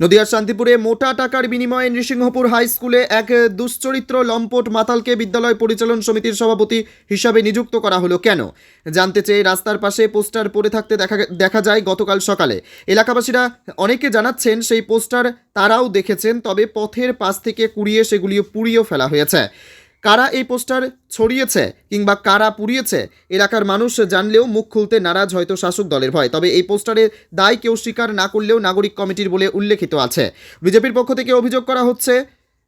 নদিয়ার শান্তিপুরে মোটা টাকার বিনিময়ে নৃসিংহপুর হাই স্কুলে এক দুশ্চরিত্র লম্পট মাতালকে বিদ্যালয় পরিচালন সমিতির সভাপতি হিসাবে নিযুক্ত করা হলো। কেন? জানতে চেয়ে রাস্তার পাশে পোস্টার পড়ে থাকতে দেখা দেখা যায় গতকাল সকালে। এলাকাবাসীরা অনেকে জানাচ্ছেন সেই পোস্টার তারাও দেখেছেন, তবে পথের পাশ থেকে কুড়িয়ে সেগুলিও পুড়িয়েও ফেলা হয়েছে। কারা এই পোস্টার ছড়িয়েছে কিংবা কারা পুড়িয়েছে, এলাকার মানুষ জানলেও মুখ খুলতে নারাজ হয়তো শাসক দলের ভয়। তবে এই পোস্টারের দায় কেউ স্বীকার না করলেও নাগরিক কমিটির বলে উল্লেখিত আছে। বিজেপির পক্ষ থেকে অভিযোগ করা হচ্ছে,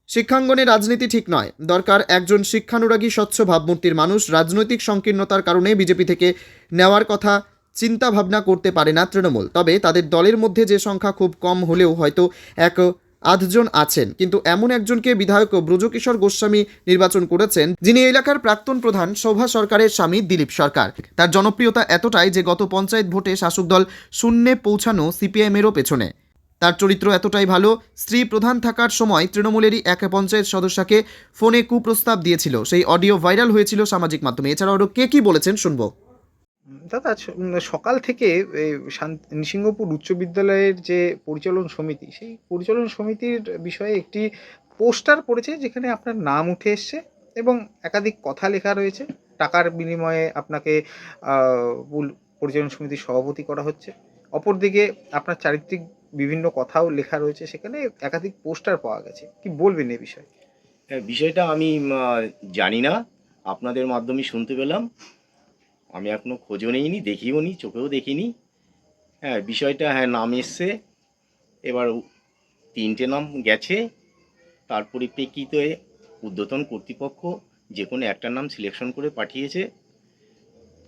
শিক্ষাঙ্গনে রাজনীতি ঠিক নয়। দরকার একজন শিক্ষানুরাগী স্বচ্ছ ভাবমূর্তির মানুষ। রাজনৈতিক সংকীর্ণতার কারণে বিজেপি থেকে নেওয়ার কথা চিন্তা ভাবনা করতে পারে না তৃণমূল। তবে তাদের দলের মধ্যে যে সংখ্যা খুব কম হলেও হয়তো এক আধজন আছেন, কিন্তু এমন একজনকে বিধায়ক ব্রজকিশোর গোস্বামী নির্বাচন করেছেন, যিনি এলাকার প্রাক্তন প্রধান শোভা সরকারের স্বামী দিলীপ সরকার। তার জনপ্রিয়তা এতটাই যে গত পঞ্চায়েত ভোটে শাসক দল শূন্যে পৌঁছানো সিপিএমেরও পেছনে। তার চরিত্র এতটাই ভালো, স্ত্রী প্রধান থাকার সময় তৃণমূলেরই এক পঞ্চায়েত সদস্যকে ফোনে কুপ্রস্তাব দিয়েছিল। সেই অডিও ভাইরাল হয়েছিল সামাজিক মাধ্যমে। এছাড়াও আরও কে কী বলেছেন শুনব। দাদা সকাল থেকে নৃসিংহপুর উচ্চ বিদ্যালয়ের যে পরিচালন সমিতি, সেই পরিচালন সমিতির বিষয়ে একটি পোস্টার পড়েছে যেখানে আপনার নাম উঠে এসছে এবং একাধিক কথা লেখা রয়েছে। টাকার বিনিময়ে আপনাকে পরিচালন সমিতির সভাপতি করা হচ্ছে। অপরদিকে আপনার চারিত্রিক বিভিন্ন কথাও লেখা রয়েছে, সেখানে একাধিক পোস্টার পাওয়া গেছে। কি বলবেন এই বিষয়ে? হ্যাঁ বিষয়টা আমি জানি না। আপনাদের মাধ্যমে শুনতে পেলাম। আমি এখনও খোঁজও নেইনি দেখিও নি চোখেও দেখিনি। হ্যাঁ বিষয়টা হ্যাঁ নাম এসছে। এবার তিনটে নাম গেছে। তার পরিপ্রেক্ষিতে উদ্যতন কর্তৃপক্ষ যে কোনো একটা নাম সিলেকশন করে পাঠিয়েছে।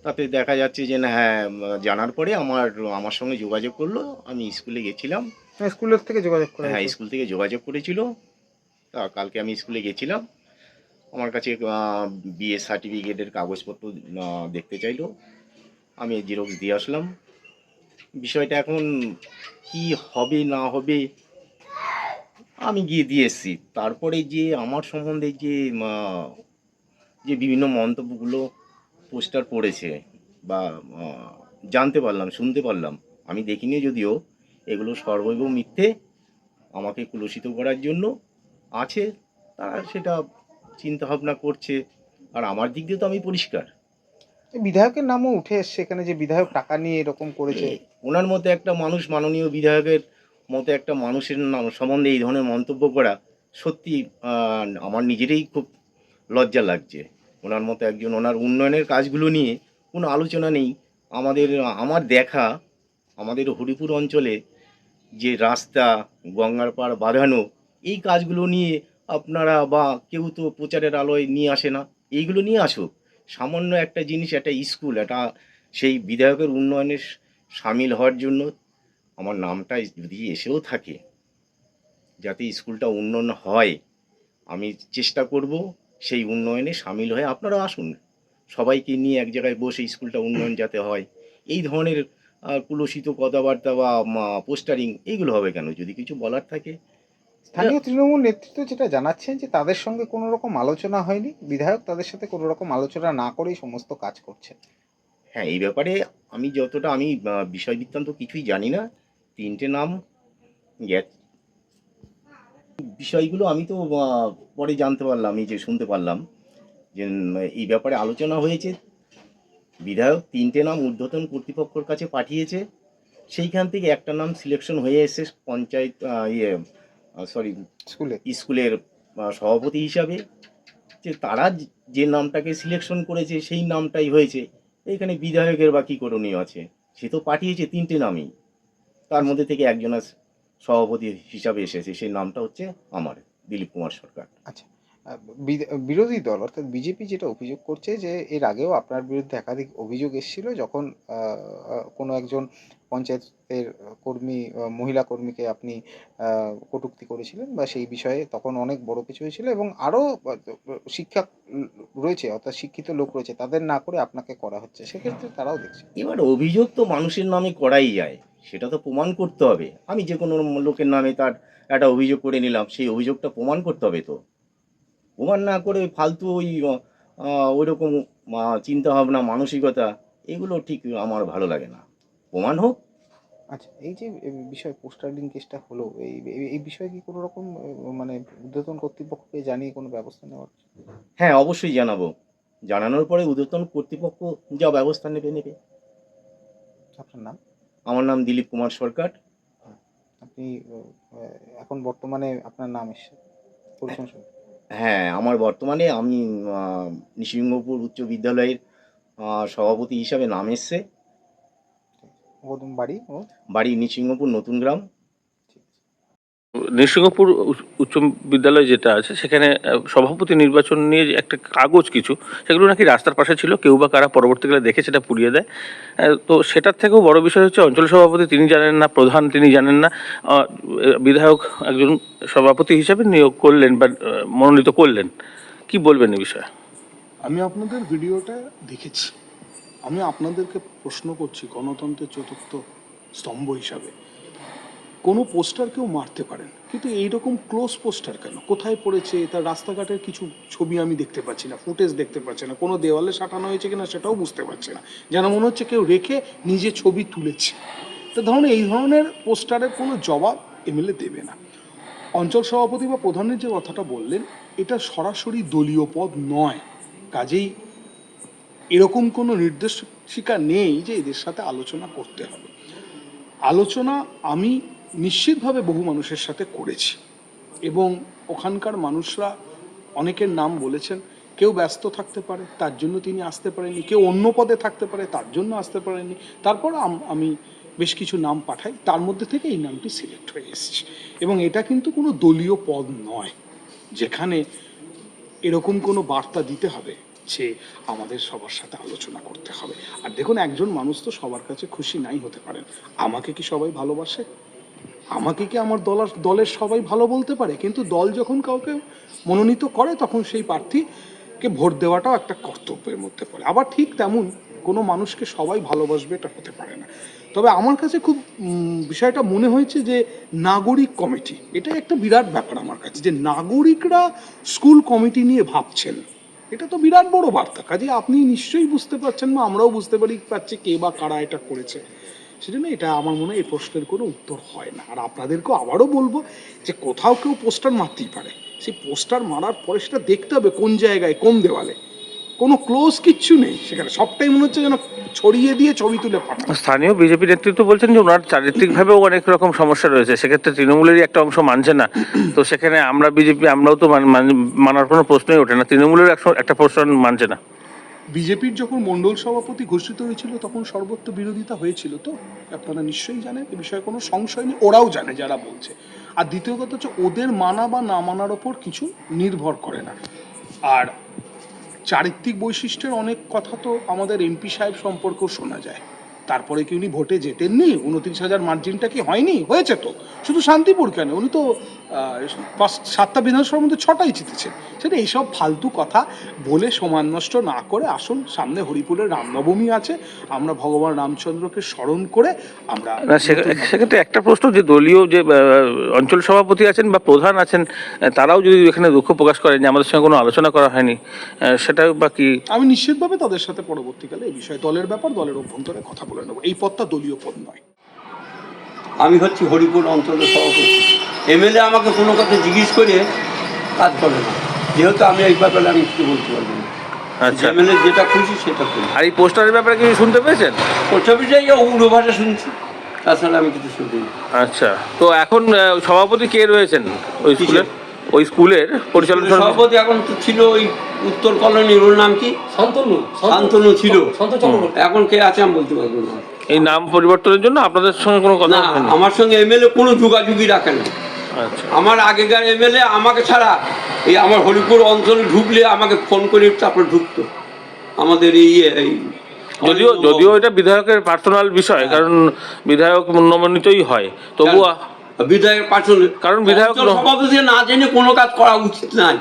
তাতে দেখা যাচ্ছে যে না হ্যাঁ জানার পরে আমার আমার সঙ্গে যোগাযোগ করল। আমি স্কুলে গেছিলাম। স্কুলের থেকে যোগাযোগ করা হ্যাঁ স্কুল থেকে যোগাযোগ করেছিল। তা কালকে আমি স্কুলে গেছিলাম। আমার কাছে বিএ সার্টিফিকেটের কাগজপত্র দেখতে চাইলো। আমি জিরক্স দিয়ে আসলাম। বিষয়টা এখন কি হবে, না হবে, আমি গিয়ে দিয়ে এসেছি। তারপরে যে আমার সম্বন্ধে যে যে বিভিন্ন মন্তব্যগুলো পোস্টার পড়েছে বা জানতে পারলাম, শুনতে পারলাম, আমি দেখিনি যদিও, এগুলো সর্বৈব মিথ্যে, আমাকে কুলসিত করার জন্য আছে তারা সেটা চিন্তা ভাবনা করছে আর আমার দিক দিয়ে তো আমি পরিষ্কার। বিধায়কের নামও উঠে এসছে এখানে যে বিধায়ক টাকা নিয়ে এরকম করেছে। ওনার মতো একটা মানুষ মাননীয় বিধায়কের মতো একটা মানুষের নাম সম্বন্ধে এই ধরনের মন্তব্য করা সত্যি আমার নিজেরই খুব লজ্জা লাগছে। ওনার মতো একজন ওনার উন্নয়নের কাজগুলো নিয়ে কোনো আলোচনা নেই। আমাদের আমার দেখা আমাদের হরিপুর অঞ্চলে যে রাস্তা গঙ্গার পাড় বাঁধানো এই কাজগুলো নিয়ে আপনারা বা কেউ তো প্রচারের আলোয় নিয়ে আসে না। এইগুলো নিয়ে আসুক। সামান্য একটা জিনিস, একটা স্কুল, একটা সেই বিধায়কের উন্নয়নে সামিল হওয়ার জন্য আমার নামটা যদি এসেও থাকে, যাতে স্কুলটা উন্নয়ন হয়, আমি চেষ্টা করব সেই উন্নয়নে সামিল হয়ে আপনারা আসুন। সবাইকে নিয়ে এক জায়গায় বসে স্কুলটা উন্নয়ন যাতে হয়। এই ধরনের কুলসিত কথাবার্তা বা পোস্টারিং এইগুলো হবে কেন? যদি কিছু বলার থাকে স্থানীয় তৃণমূল নেতৃত্ব যেটা জানাচ্ছেন যে তাদের সঙ্গে কোনো রকম আলোচনা হয়নি। বিধায়ক তাদের সাথে কোনো রকম আলোচনা না করেই সমস্ত কাজ করছে হ্যাঁ এই ব্যাপারে আমি যতটা আমি বিষয় বৃত্তান্ত কিছুই জানি না। তিনটে নাম বিষয়গুলো আমি তো পরে জানতে পারলাম এই যে শুনতে পারলাম যে এই ব্যাপারে আলোচনা হয়েছে। বিধায়ক তিনটে নাম ঊর্ধ্বতন কর্তৃপক্ষের কাছে পাঠিয়েছে। সেইখান থেকে একটা নাম সিলেকশন হয়ে এসে পঞ্চায়েত ইয়ে সরি স্কুলে। স্কুলের সভাপতি হিসাবে যে তারা যে- নামটাকে সিলেকশন করেছে সেই নামটাই হয়েছে। এখানে বিধায়কের বা কী করণীয় আছে? সে তো পাঠিয়েছে তিনটে নামই। তার মধ্যে থেকে একজন আস- সভাপতি হিসাবে এসেছে। সেই নামটা হচ্ছে আমার দিলীপ কুমার সরকার। আচ্ছা বিরোধী দল অর্থাৎ বিজেপি যেটা অভিযোগ করছে যে এর আগেও আপনার বিরুদ্ধে একাধিক অভিযোগ এসেছিল যখন কোনো একজন পঞ্চায়েতের কর্মী মহিলা কর্মীকে আপনি কটূক্তি করেছিলেন বা সেই বিষয়ে তখন অনেক বড় কিছু হয়েছিল এবং আরও শিক্ষা রয়েছে, অর্থাৎ শিক্ষিত লোক রয়েছে, তাদের না করে আপনাকে করা হচ্ছে, সেক্ষেত্রে তারাও দেখছে। এবার অভিযোগ তো মানুষের নামে করাই যায়, সেটা তো প্রমাণ করতে হবে। আমি যে কোনো লোকের নামে তার একটা অভিযোগ করে নিলাম, সেই অভিযোগটা প্রমাণ করতে হবে তো। প্রমাণ না করে ফালতু ওই ওই রকম চিন্তাভাবনা, মানসিকতা, এগুলো ঠিক আমার ভালো লাগে না। প্রমাণ হোক। আচ্ছা এই যে বিষয় পোস্টারিং কেসটা হলো এই এই- বিষয়ে কি কোনো রকম মানে ঊর্ধ্বতন কর্তৃপক্ষকে জানিয়ে কোনো ব্যবস্থা নেওয়ার? হ্যাঁ অবশ্যই জানাব। জানানোর পরে উদ্যতন কর্তৃপক্ষ যা ব্যবস্থা নেবে নেবে। আপনার নাম? আমার নাম দিলীপ কুমার সরকার। আপনি এখন বর্তমানে আপনার নাম এসছে পরিচয় হ্যাঁ আমার বর্তমানে আমি নৃসিংহপুর উচ্চ বিদ্যালয়ের সভাপতি হিসাবে নাম এসছে। বাড়ি ও? বাড়ি নৃসিংহপুর নতুন গ্রাম। নৃসিংহপুর উচ্চ বিদ্যালয় যেটা আছে সেখানে সভাপতি নির্বাচন নিয়ে একটা কাগজ কিছু সেগুলো নাকি রাস্তার পাশে ছিল কেউ বা কারা পরবর্তীকালে দেখে সেটা পুড়িয়ে দেয়। তো সেটার থেকেও বড় বিষয় হচ্ছে অঞ্চল সভাপতি তিনি জানেন না প্রধান তিনি জানেন না বিধায়ক একজন সভাপতি হিসাবে নিয়োগ করলেন বা মনোনীত করলেন। কি বলবেন এই বিষয়ে? আমি আপনাদের ভিডিওটা দেখেছি। আমি আপনাদেরকে প্রশ্ন করছি গণতন্ত্রের চতুর্থ স্তম্ভ হিসাবে। কোনো পোস্টার কেউ মারতে পারেন, কিন্তু এইরকম ক্লোজ পোস্টার কেন? কোথায় পড়েছে? তার রাস্তাঘাটের কিছু ছবি আমি দেখতে পাচ্ছি না, ফুটেজ দেখতে পাচ্ছি না, কোনো দেওয়ালে সাঁটানো হয়েছে কিনা সেটাও বুঝতে পারছি না। যেন মনে হচ্ছে কেউ রেখে নিজে ছবি তুলেছে। তো ধরুন এই ধরনের পোস্টারের কোনো জবাব এমএলএ দেবে না। অঞ্চল সভাপতি বা প্রধানের যে কথাটা বললেন, এটা সরাসরি দলীয় পদ নয়, কাজেই এরকম কোনো নির্দেশিকা নেই যে এদের সাথে আলোচনা করতে হবে। আলোচনা আমি নিশ্চিতভাবে বহু মানুষের সাথে করেছি এবং ওখানকার মানুষরা অনেকের নাম বলেছেন, কেউ ব্যস্ত থাকতে পারে, তার জন্য তিনি আসতে পারেননি, কেউ অন্য পদে থাকতে পারে, তার জন্য আসতে পারেননি। তারপর আমি বেশ কিছু নাম পাঠাই, তার মধ্যে থেকে এই নামটি সিলেক্ট হয়ে এসেছে। এবং এটা কিন্তু কোনো দলীয় পদ নয়, যেখানে এরকম কোনো বার্তা দিতে হবে। যে আমাদের সবার সাথে আলোচনা করতে হবে। আর দেখুন, একজন মানুষ তো সবার কাছে খুশি নাই হতে পারেন। আমাকে কি সবাই ভালোবাসে? আমাকে কি আমার দল দলের সবাই ভালো বলতে পারে? কিন্তু দল যখন কাউকে মনোনীত করে, তখন সেই প্রার্থীকে ভোট দেওয়াটাও একটা কর্তব্যের মধ্যে পড়ে। আবার ঠিক তেমন কোনো মানুষকে সবাই ভালোবাসবে, এটা হতে পারে না। তবে আমার কাছে খুব বিষয়টা মনে হয়েছে যে, নাগরিক কমিটি এটা একটা বিরাট ব্যাপার আমার কাছে, যে নাগরিকরা স্কুল কমিটি নিয়ে ভাবছেন। এটা তো বিরাট বড় বার্তা। কাজে আপনি নিশ্চয়ই বুঝতে পারছেন বা আমরাও বুঝতে পারি পাচ্ছি কে বা কারা এটা করেছে। সেজন্য এটা আমার মনে হয় এই প্রশ্নের কোনো উত্তর হয় না। আর আপনাদেরকেও আবারও বলব যে কোথাও কেউ পোস্টার মারতেই পারে। সেই পোস্টার মারার পরে সেটা দেখতে হবে কোন জায়গায়, কোন দেওয়ালে। কোনো ক্লোজ কিচ্ছু নেই সেখানে। সবটাই মনে হচ্ছে যেন ছড়িয়ে দিয়ে ছবি তুলে পাঠানো। স্থানীয় বিজেপি নেতৃত্ব বলছেন যে ওনার চারিত্রিকভাবেও অনেক রকম সমস্যা রয়েছে। সেক্ষেত্রে তৃণমূলেরই একটা অংশ মানছে না। তো সেখানে আমরা বিজেপি আমরাও তো মান- মান- মানার কোনো প্রশ্নই ওঠে না। তৃণমূলের একটা প্রশ্ন মানছে না। বিজেপির যখন মণ্ডল সভাপতি ঘোষিত হয়েছিল তখন সর্বত্র বিরোধিতা হয়েছিল তো? আপনারা নিশ্চয়ই জানেন এ বিষয়ে কোনো সংশয় নেই। ওরাও জানে যারা বলছে। আর দ্বিতীয় কথা হচ্ছে ওদের মানা বা না মানার ওপর কিছু নির্ভর করে না। আর চারিত্রিক বৈশিষ্ট্যের অনেক কথা তো আমাদের এমপি সাহেব সম্পর্কেও শোনা যায়। তারপরে কি উনি ভোটে জেতেননি? উনত্রিশ হাজার মার্জিনটা কি হয়নি? হয়েছে তো। শুধু শান্তিপুর কেন? উনি তো সাতটা বিধানসভার মধ্যে ছটাই জিতেছেন। সেটা এইসব ফালতু কথা বলে সমান নষ্ট না করে আসুন সামনে হরিপুরের রামনবমী আছে। আমরা ভগবান রামচন্দ্রকে স্মরণ করে আমরা সে- সেক্ষেত্রে একটা প্রশ্ন যে দলীয় যে অঞ্চল সভাপতি আছেন বা প্রধান আছেন তারাও যদি এখানে দুঃখ প্রকাশ করেন যে আমাদের সঙ্গে কোনো আলোচনা করা হয়নি সেটাও বা কি আমি নিশ্চিতভাবে তাদের সাথে পরবর্তীকালে এই বিষয়ে দলের ব্যাপার দলের অভ্যন্তরে কথা বলে নেব। এই পদটা দলীয় পদ নয়। আমি হচ্ছি হরিপুর অঞ্চলের সভাপতি। এমএলএ আমাকে কোনো কথা জিজ্ঞেস করে কাজ করে না। যেহেতু আমি এই ব্যাপারে আমি কিছু বলতে পারব না। আচ্ছা। এমএলএ যেটা খুশি সেটা করি আর এই পোস্টারের ব্যাপারে কিছু শুনতে পেয়েছেন? ভাষা শুনছি। তাছাড়া আমি কিছু শুনিনি। আচ্ছা। তো এখন সভাপতি কে রয়েছেন ওই স্কুলের? ওই স্কুলের পরিচালনা সভাপতি এখন তো ছিল ওই উত্তর কলোনির ওর নাম কি? শান্তনু শান্তনু ছিল। এখন কে আছে আমি বলতে পারব না। এই নাম পরিবর্তনের জন্য আপনাদের সঙ্গে কোনো কথা না আমার সঙ্গে এমএলএ কোনো যোগাযোগই রাখে না। আচ্ছা। আমার আগেকার এমএলএ আমাকে ছাড়া এই আমার হরিপুর অঞ্চলে ঢুকলে আমাকে ফোন করে তারপরে ঢুকতো। আমাদের এই এই যদিও যদিও এটা বিধায়কের পার্সোনাল বিষয় কারণ বিধায়ক মনোনীতই হয়। তবুও বিধায়কের পার্সোনাল কারণ বিধায়ক সভাপতি না জেনে কোনো কাজ করা উচিত নয়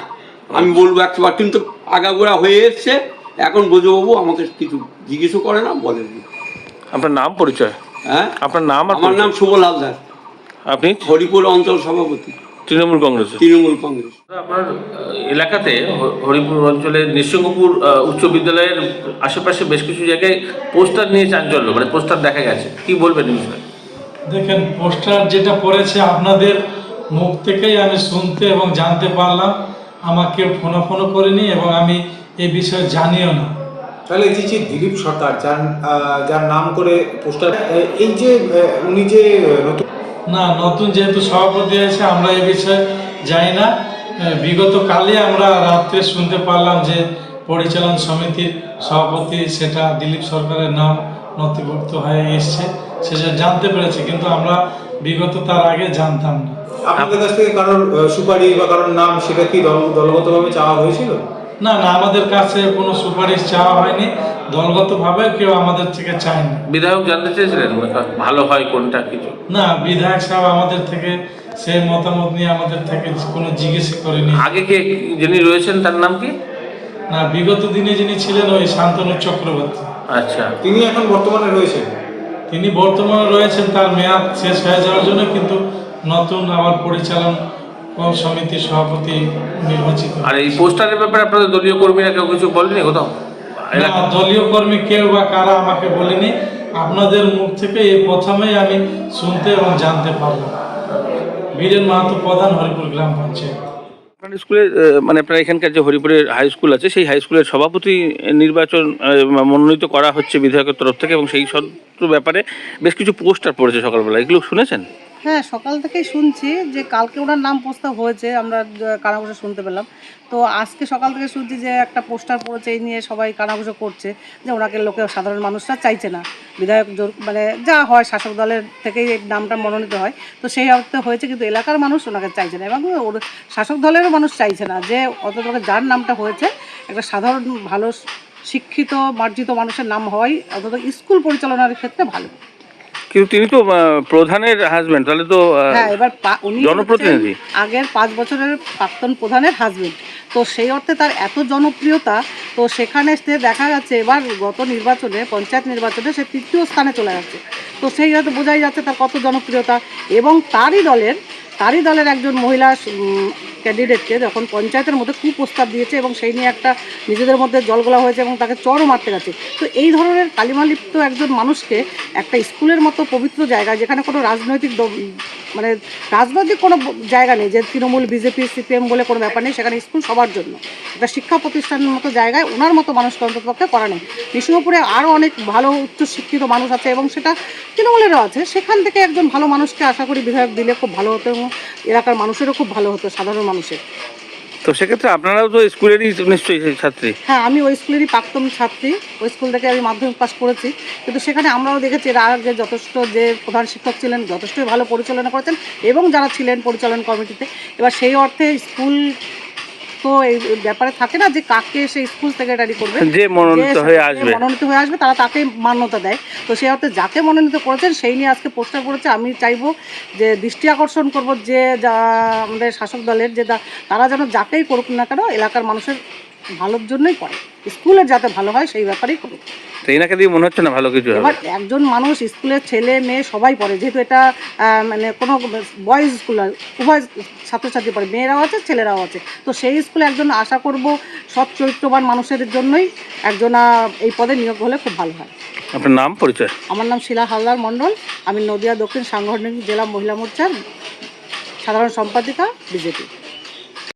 আমি বলব একবার কিন্তু আগাগোড়া হয়ে এসছে। এখন বোঝবাবু আমাকে কিছু জিজ্ঞেসও করে না বলেন আপনার নাম পরিচয়? হ্যাঁ? আপনার নাম আমার নাম। সুবল হালদার। আপনি? হরিপুর অঞ্চল সভাপতি। তৃণমূল কংগ্রেস তৃণমূল কংগ্রেস। আপনার এলাকাতে হরিপুর অঞ্চলের নিঃসঙ্গপুর উচ্চ বিদ্যালয়ের আশেপাশে বেশ কিছু জায়গায় পোস্টার নিয়ে চাঞ্চল্য মানে পোস্টার দেখা গেছে। কি বলবেন বিষয়ে? দেখেন পোস্টার যেটা পড়েছে আপনাদের মুখ থেকেই আমি শুনতে এবং জানতে পারলাম। আমাকে ফোনো ফোনো করেনি এবং আমি এ বিষয়ে জানিও না। তাহলে এই যে দিলীপ সরকার যার যার নাম করে পোস্টার এই যে উনি যে নতুন না নতুন যেহেতু সভাপতি আছে আমরা এ বিষয়ে জানি না। বিগত কালে আমরা রাত্রে শুনতে পারলাম যে পরিচালন সমিতির সভাপতি সেটা দিলীপ সরকারের নাম নথিভুক্ত হয়ে এসছে সেটা জানতে পেরেছি কিন্তু আমরা বিগত তার আগে জানতাম না। আপনাদের কাছ থেকে কারোর আহ, সুপারিশ বা কারোর নাম সেটা কি দল দলগতভাবে চাওয়া হয়েছিল? না না আমাদের কাছে কোনো সুপারিশ চাওয়া হয়নি। দলগতভাবে কেউ আমাদের থেকে চায়নি। বিধায়ক জানতে চেয়েছিলেন? ভালো হয় কোনটা কিছু? না বিধায়ক সাহেব আমাদের থেকে সেই মতামত নিয়ে আমাদের থেকে কোনো জিজ্ঞেস করেনি। আগে কে যিনি রয়েছেন তার নাম কি? না বিগত দিনে যিনি ছিলেন ওই শান্তনু চক্রবর্তী। আচ্ছা। তিনি এখন বর্তমানে রয়েছেন। তিনি বর্তমানে রয়েছেন তার মেয়াদ শেষ হয়ে যাওয়ার জন্য কিন্তু নতুন আবার পরিচালন সমিতির সভাপতি নির্বাচিত। আর এই পোস্টারের ব্যাপারে আপনাদের দলীয় কর্মীরা কেউ কিছু বলেনি কোথাও? দলীয় কর্মী কেউ বা কারা আমাকে বলেনি। আপনাদের মুখ থেকে এই প্রথমেই আমি শুনতে এবং জানতে পারলাম। বীরেন মাহাতো প্রধান হরিপুর গ্রাম পঞ্চায়েত। আপনার স্কুলে মানে আপনার এখানকার যে হরিপুরের হাই স্কুল আছে, সেই হাই স্কুলের সভাপতি নির্বাচন মনোনীত করা হচ্ছে বিধায়কের তরফ থেকে এবং সেই সব ব্যাপারে বেশ কিছু পোস্টার পড়েছে সকালবেলা। এগুলো শুনেছেন? হ্যাঁ সকাল থেকেই শুনছি যে কালকে ওনার নাম প্রস্তাব হয়েছে, আমরা কানাঘুষো শুনতে পেলাম। তো আজকে সকাল থেকে শুনছি যে একটা পোস্টার পড়েছে, এই নিয়ে সবাই কানাঘুষো করছে, যে ওনাকে লোকে, সাধারণ মানুষরা চাইছে না। বিধায়ক জোর- মানে যা হয়, শাসক দলের থেকেই এই নামটা মনোনীত হয়। তো সেই অর্থে হয়েছে কিন্তু এলাকার মানুষ ওনাকে চাইছে না এবং ওর শাসক দলেরও মানুষ চাইছে না যে অন্তত যার নামটা হয়েছে, একটা সাধারণ, ভালো, শিক্ষিত, মার্জিত মানুষের নাম হওয়াই অন্তত স্কুল পরিচালনার ক্ষেত্রে ভালো। কিন্তু তিনি তো প্রধানের হাজবেন্ড তাহলে তো হ্যাঁ এবার উনি জনপ্রতিনিধি। আগের পাঁচ বছরের প্রাক্তন প্রধানের হাজবেন্ড তো সেই অর্থে তার এত জনপ্রিয়তা তো সেখানে সে দেখা যাচ্ছে এবার গত নির্বাচনে পঞ্চায়েত নির্বাচনে সে তৃতীয় স্থানে চলে যাচ্ছে তো সেই হয়তো বোঝাই যাচ্ছে তার কত জনপ্রিয়তা এবং তারই দলের তারই দলের একজন মহিলা ক্যান্ডিডেটকে যখন পঞ্চায়েতের মধ্যে কুপ্রস্তাব দিয়েছে এবং সেই নিয়ে একটা নিজেদের মধ্যে জলগোলা হয়েছে এবং তাকে চরও মারতে গেছে। তো এই ধরনের কালিমালিপ্ত একজন মানুষকে একটা স্কুলের মতো পবিত্র জায়গা, যেখানে কোনো রাজনৈতিক মানে রাজনৈতিক কোনো জায়গা নেই, যে তৃণমূল, বিজেপি, সিপিএম বলে কোনো ব্যাপার নেই, সেখানে স্কুল সবার জন্য। একটা শিক্ষা প্রতিষ্ঠানের মতো জায়গায় ওনার মতো মানুষকে অন্ততপক্ষে করা নেই। বিষ্ণুপুরে আরও অনেক ভালো, উচ্চশিক্ষিত মানুষ আছে এবং সেটা তৃণমূলেরও আছে। সেখান থেকে একজন ভালো মানুষকে আশা করি বিধায়ক দিলে খুব ভালো হতো এবং এলাকার মানুষেরও খুব ভালো হতো, সাধারণ মানুষের। তো সেক্ষেত্রে আপনারাও তো স্কুলেরই নিশ্চয়ই ছাত্রী? হ্যাঁ আমি ওই স্কুলেরই প্রাক্তন ছাত্রী। ওই স্কুল থেকে আমি মাধ্যমিক পাস করেছি। কিন্তু সেখানে আমরাও দেখেছি এর আগে যথেষ্ট যে প্রধান শিক্ষক ছিলেন যথেষ্টই ভালো পরিচালনা করেছেন এবং যারা ছিলেন পরিচালন কমিটিতে। এবার সেই অর্থে স্কুল তো এই ব্যাপারে থাকে না যে কাকে সে স্কুল সেক্রেটারি করবে? যে মনোনীত হয়ে আসবে। মনোনীত হয়ে আসবে তারা তাকে মান্যতা দেয়। তো সেই অর্থে যাকে মনোনীত করেছেন সেই নিয়ে আজকে পোস্টার করেছে। আমি চাইব যে দৃষ্টি আকর্ষণ করব যে যা আমাদের শাসক দলের যে তারা যেন যাকেই করুক না কেন এলাকার মানুষের ভালোর জন্যই করে। স্কুলের যাতে ভালো হয় সেই ব্যাপারেই তো এনাকে দিয়ে মনে হচ্ছে না ভালো কিছু এবার একজন মানুষ স্কুলের ছেলে মেয়ে সবাই পড়ে যেহেতু এটা মানে কোনো বয়েজ স্কুল উভয় ছাত্রছাত্রী পড়ে মেয়েরাও আছে ছেলেরাও আছে। তো সেই স্কুলে একজন আশা করব সৎ চরিত্রবান মানুষের জন্যই একজন এই পদে নিয়োগ হলে খুব ভালো হয়। আপনার নাম পরিচয়? আমার নাম শিলা হালদার মণ্ডল। আমি নদিয়া দক্ষিণ সাংগঠনিক জেলা মহিলা মোর্চার সাধারণ সম্পাদিকা বিজেপি।